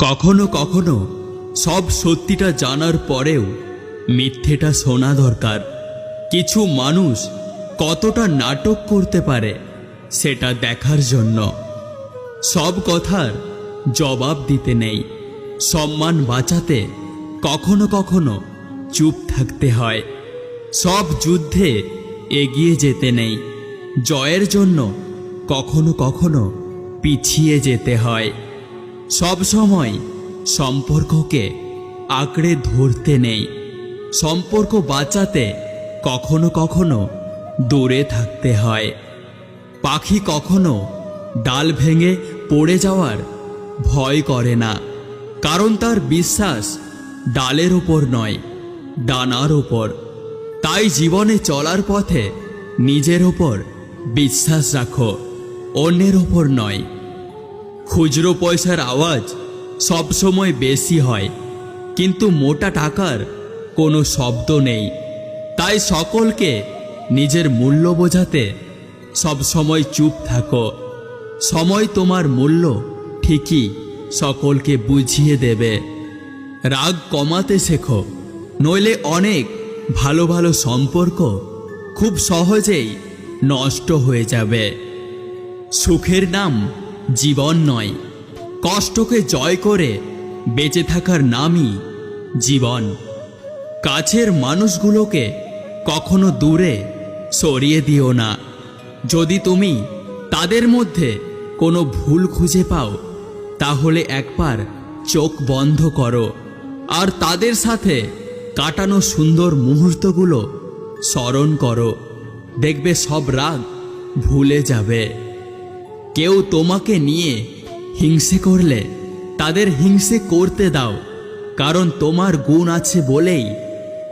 কখনো কখনো সব সত্যিটা জানার পরেও মিথ্যেটা শোনা দরকার। কিছু মানুষ কতটা নাটক করতে পারে সেটা দেখার জন্য। সব কথার জবাব দিতে নেই। সম্মান বাঁচাতে কখনো কখনো চুপ থাকতে হয়। সব যুদ্ধে এগিয়ে যেতে নেই। জয়ের জন্য কখনো কখনো পিছিয়ে যেতে হয়। সব সময় সম্পর্ককে আঁকড়ে ধরতে নেই। সম্পর্ক বাঁচাতে কখনো কখনো দূরে থাকতে হয়। পাখি কখনো ডাল ভেঙে পড়ে যাওয়ার ভয় করে না, কারণ তার বিশ্বাস ডালের ওপর নয় ডানার ওপর তাই জীবনে চলার পথে নিজের ওপর বিশ্বাস রাখো, অন্যের ওপর নয়। খুচরো পয়সার আওয়াজ সবসময় বেশি হয়। কিন্তু মোটা টাকার কোনো শব্দ নেই। তাই সকলকে নিজের মূল্য বোঝাতে সবসময় চুপ থাকো। সময় তোমার মূল্য ঠিকই সকলকে বুঝিয়ে দেবে। রাগ কমাতে শেখো। নইলে অনেক ভালো ভালো সম্পর্ক খুব সহজেই নষ্ট হয়ে যাবে। সুখের নাম জীবন নয়। কষ্টকে জয় করে বেঁচে থাকার নামই জীবন। কাছের মানুষগুলোকে কখনো দূরে সরিয়ে দিও না। যদি তুমি তাদের মধ্যে কোনো ভুল খুঁজে পাও, তাহলে একবার চোখ বন্ধ করো আর তাদের সাথে কাটানো সুন্দর মুহূর্তগুলো স্মরণ করো। দেখবে সব রাগ ভুলে যাবে। কেউ তোমাকে নিয়ে হিংসে করলে তাদের হিংসে করতে দাও, কারণ তোমার গুণ আছে বলেই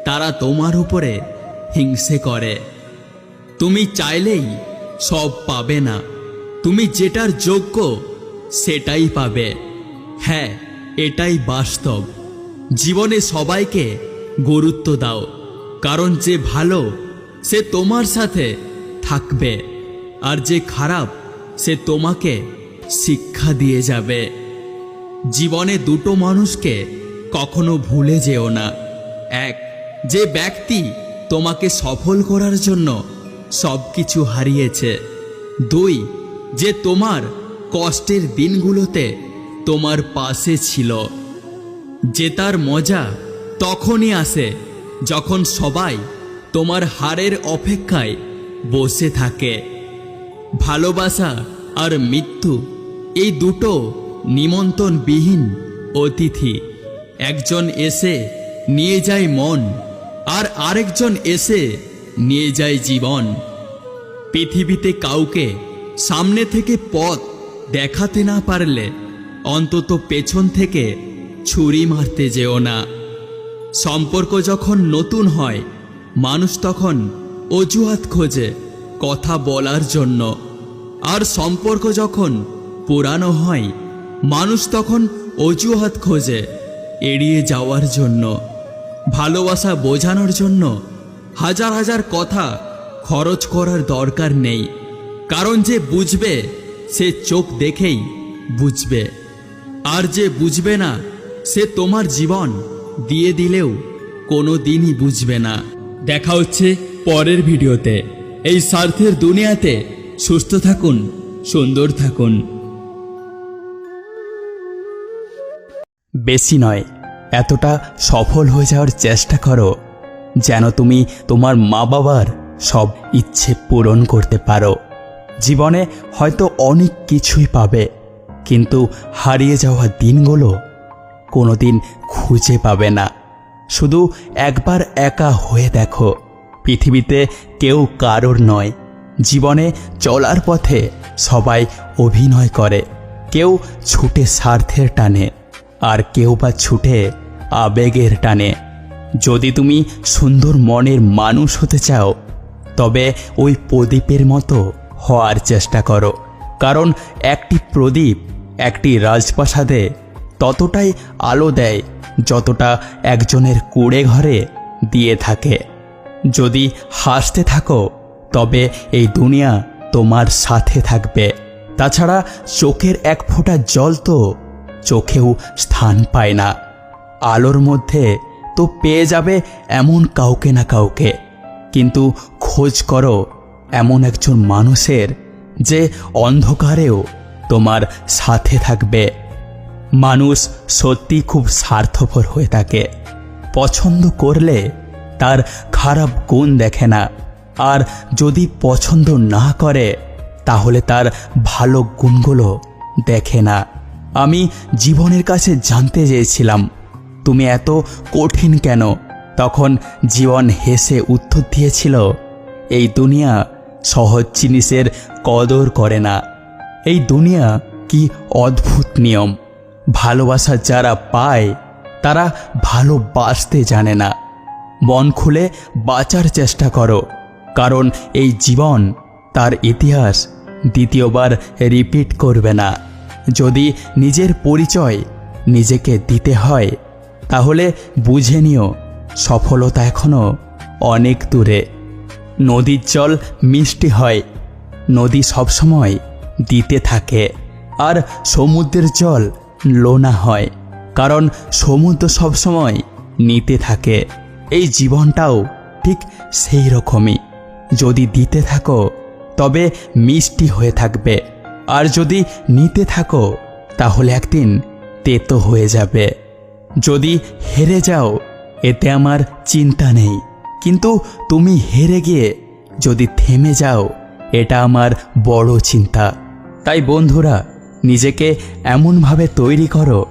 তারা তোমার উপরে হিংসে করে। তুমি চাইলেই সব পাবে না। তুমি যেটার যোগ্য সেটাই পাবে। হ্যাঁ এটাই বাস্তব। জীবনে সবাইকে গুরুত্ব দাও, কারণ যে ভালো সে তোমার সাথে থাকবে, আর যে খারাপ সে তোমাকে শিক্ষা দিয়ে যাবে। জীবনে দুটো মানুষকে কখনো ভুলে যেও না। এক, যে ব্যক্তি তোমাকে সফল করার জন্য সব কিছু হারিয়েছে। দুই, যে তোমার কষ্টের দিনগুলোতে তোমার পাশে ছিল। জেতার মজা তখনই আসে যখন সবাই তোমার হারের অপেক্ষায় বসে থাকে। ভালোবাসা আর মৃত্যু, এই দুটো নিমন্ত্রণবিহীন অতিথি। একজন এসে নিয়ে যায় মন, আর আরেকজন এসে নিয়ে যায় জীবন। পৃথিবীতে কাউকে সামনে থেকে পথ দেখাতে না পারলে অন্তত পেছন থেকে ছুরি মারতে যেও না। সম্পর্ক যখন নতুন হয়, মানুষ তখন অজুহাত খোঁজে কথা বলার জন্য। আর সম্পর্ক যখন পুরানো হয়, মানুষ তখন অজুহাত খোঁজে এড়িয়ে যাওয়ার জন্য, ভালোবাসা বোঝানোর জন্য। হাজার হাজার কথা খরচ করার দরকার নেই, কারণ যে বুঝবে, সে চোখ দেখেই বুঝবে। আর যে বুঝবে না, সে তোমার জীবন দিয়ে দিলেও কোনো দিনই বুঝবে না। দেখা হচ্ছে পরের ভিডিওতে। এই স্বার্থের দুনিয়াতে সুস্থ থাকুন, সুন্দর থাকুন। বেশি নয়, এতটা সফল হয়ে যাওয়ার চেষ্টা করো, যেন তুমি তোমার মা বাবার সব ইচ্ছে পূরণ করতে পারো। জীবনে হয়তো অনেক কিছুই পাবে, কিন্তু হারিয়ে যাওয়া দিনগুলো কোনোদিন খুঁজে পাবে না। শুধু একবার একা হয়ে দেখো, পৃথিবীতে কেউ কারোর নয়। জীবনে চলার পথে সবাই অভিনয় করে। কেউ ছুটে স্বার্থের টানে, আর কেউ বা ছুটে আবেগের টানে। যদি তুমি সুন্দর মনের মানুষ হতে চাও, তবে ওই প্রদীপের মতো হওয়ার চেষ্টা করো। কারণ একটি প্রদীপ একটি রাজপ্রাসাদে ততটাই আলো দেয় যতটা একজনের কুড়ে ঘরে দিয়ে থাকে। যদি হাসতে থাকো তবে এই দুনিয়া তোমার সাথে থাকবে। তাছাড়া চোখের এক ফোঁটা জল তো চোখেও স্থান পায় না। আলোর মধ্যে তো পেয়ে যাবে এমন কাউকে না কাউকে। কিন্তু খোঁজ করো এমন একজন মানুষের যে অন্ধকারেও তোমার সাথে থাকবে। মানুষ সত্যি খুব স্বার্থপর হয়ে থাকে। পছন্দ করলে তার খারাপ গুণ দেখে না। আর যদি পছন্দ না করে, তাহলে তার ভালো গুণগুলো দেখে না। আমি জীবনের কাছে জানতে চেয়েছিলাম, তুমি এত কঠিন কেন? তখন জীবন হেসে উত্তর দিয়েছিল, এই দুনিয়া সহজ জিনিসের কদর করে না। এই দুনিয়া কি অদ্ভুত নিয়ম। ভালোবাসা যারা পায়, তারা ভালোবাসতে জানে না। মন খুলে বাঁচার চেষ্টা করো। কারণ এই জীবন তার ইতিহাস দ্বিতীয়বার রিপিট করবে না। যদি নিজের পরিচয় নিজেকে দিতে হয়, তাহলে বুঝে নিও সফলতা এখনও অনেক দূরে। নদীর জল মিষ্টি হয়, নদী সবসময় দিতে থাকে, আর সমুদ্রের জল লোনা হয়, কারণ সমুদ্র সবসময় নিতে থাকে। এই জীবনটাও ঠিক সেই রকমই। যদি দিতে থাকো, তবে মিষ্টি হয়ে থাকবে। আর যদি নিতে থাকো, তাহলে একদিন তেতো হয়ে যাবে। যদি হেরে যাও, এতে আমার চিন্তা নেই। কিন্তু তুমি হেরে গিয়ে যদি থেমে যাও, এটা আমার বড় চিন্তা। তাই বন্ধুরা, নিজেকে এমনভাবে তৈরি করো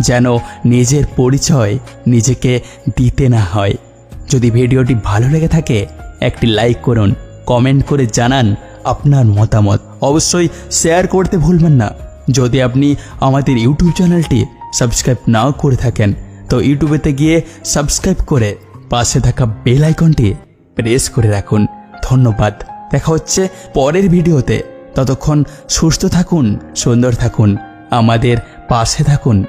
যেন নিজের পরিচয় নিজেকে দিতে না হয়। যদি ভিডিওটি ভালো লেগে থাকে একটি লাইক করুন কমেন্ট করে জানান আপনার মতামত। অবশ্যই শেয়ার করতে ভুলবেন না। যদি আপনি আমাদের ইউটিউব চ্যানেলটি সাবস্ক্রাইব নাও করে থাকেন, তো ইউটিউবেতে গিয়ে সাবস্ক্রাইব করে পাশে থাকা বেল আইকনটি প্রেস করে রাখুন। ধন্যবাদ। দেখা হচ্ছে পরের ভিডিওতে। ততক্ষণ সুস্থ থাকুন, সুন্দর থাকুন, আমাদের পাশে থাকুন।